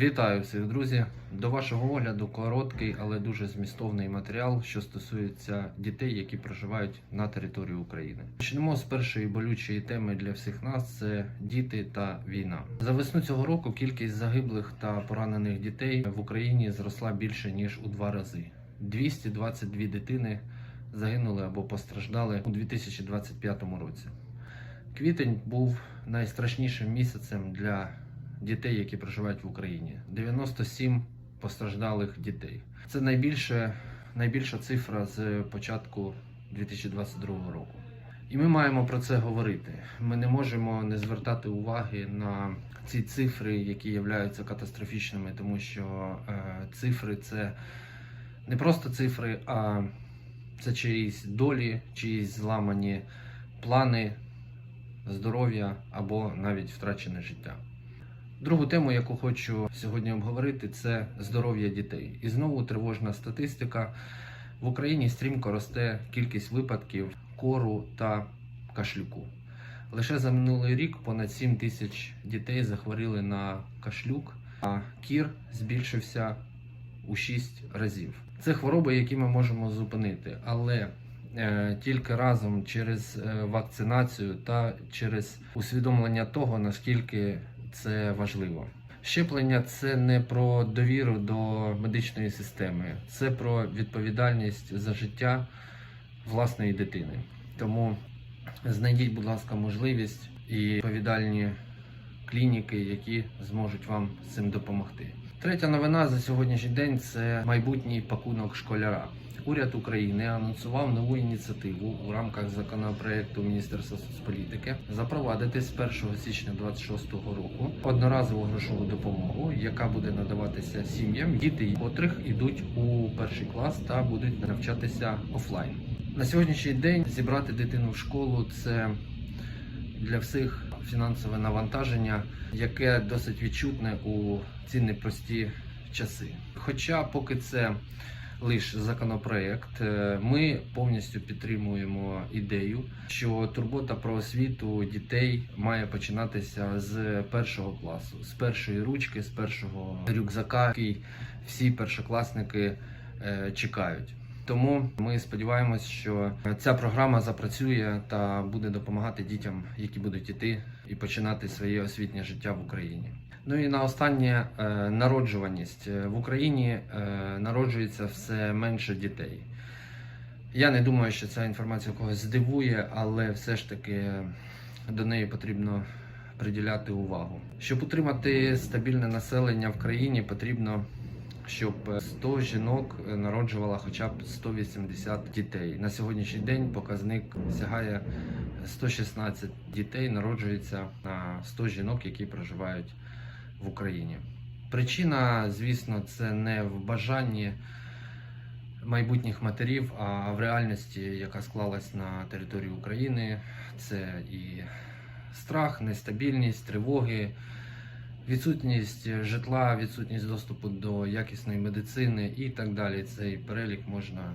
Вітаю всіх, друзі! До вашого огляду короткий, але дуже змістовний матеріал, що стосується дітей, які проживають на території України. Почнемо з першої болючої теми для всіх нас: це діти та війна. За весну цього року кількість загиблих та поранених дітей в Україні зросла більше ніж у два рази. 222 дитини загинули або постраждали у 2025 році. Квітень був найстрашнішим місяцем для дітей, які проживають в Україні. 97 постраждалих дітей. Це найбільше, найбільша цифра з початку 2022 року. І ми маємо про це говорити. Ми не можемо не звертати уваги на ці цифри, які являються катастрофічними, тому що е, цифри це не просто цифри, а це чиїсь долі, чиїсь зламані плани, здоров'я або навіть втрачене життя. Другу тему, яку хочу сьогодні обговорити, це здоров'я дітей. І знову тривожна статистика. В Україні стрімко росте кількість випадків кору та кашлюку. Лише за минулий рік понад 7 тисяч дітей захворіли на кашлюк, а кір збільшився у 6 разів. Це хвороби, які ми можемо зупинити, але е, тільки разом через е, вакцинацію та через усвідомлення того, наскільки це важливо. Щеплення це не про довіру до медичної системи, це про відповідальність за життя власної дитини. Тому знайдіть, будь ласка, можливість і відповідальні клініки, які зможуть вам з цим допомогти. Третя новина за сьогоднішній день це майбутній пакунок школяра. Уряд України анонсував нову ініціативу у рамках законопроекту Міністерства соцполітики запровадити з 1 січня 2026 року одноразову грошову допомогу, яка буде надаватися сім'ям, діти котрих ідуть у перший клас та будуть навчатися офлайн. На сьогоднішній день зібрати дитину в школу це для всіх фінансове навантаження, яке досить відчутне у ці непрості часи. Хоча поки це лише законопроект, е, ми повністю підтримуємо ідею, що турбота про освіту дітей має починатися з першого класу, з першої ручки, з першого рюкзака, який всі першокласники е, чекають. Тому ми сподіваємось, що ця програма запрацює та буде допомагати дітям, які будуть іти і починати своє освітнє життя в Україні. Ну і на останнє е, народжуваність Е, в Україні е, народжується все менше дітей. Я не думаю, що ця інформація когось здивує, але все ж таки до неї потрібно приділяти увагу. Щоб утримати стабільне населення в країні, потрібно щоб 100 жінок народжувала хоча б 180 дітей. На сьогоднішній день показник сягає 116 дітей, народжується на 100 жінок, які проживають в Україні. Причина, звісно, це не в бажанні майбутніх матерів, а в реальності, яка склалась на території України. Це і страх, нестабільність, тривоги відсутність житла, відсутність доступу до якісної медицини і так далі. Цей перелік можна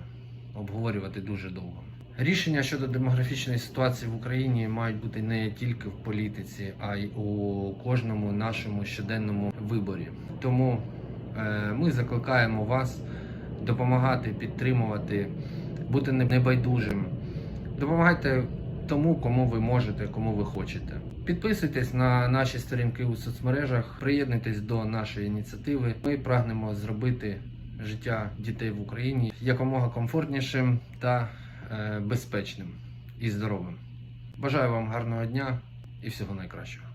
обговорювати дуже довго. Рішення щодо демографічної ситуації в Україні мають бути не тільки в політиці, а й у кожному нашому щоденному виборі. Тому е, ми закликаємо вас допомагати, підтримувати, бути небайдужим. Допомагайте тому, кому ви можете, кому ви хочете. Підписуйтесь на наші сторінки у соцмережах, приєднуйтесь до нашої ініціативи. Ми прагнемо зробити життя дітей в Україні якомога комфортнішим та безпечним і здоровим. Бажаю вам гарного дня і всього найкращого.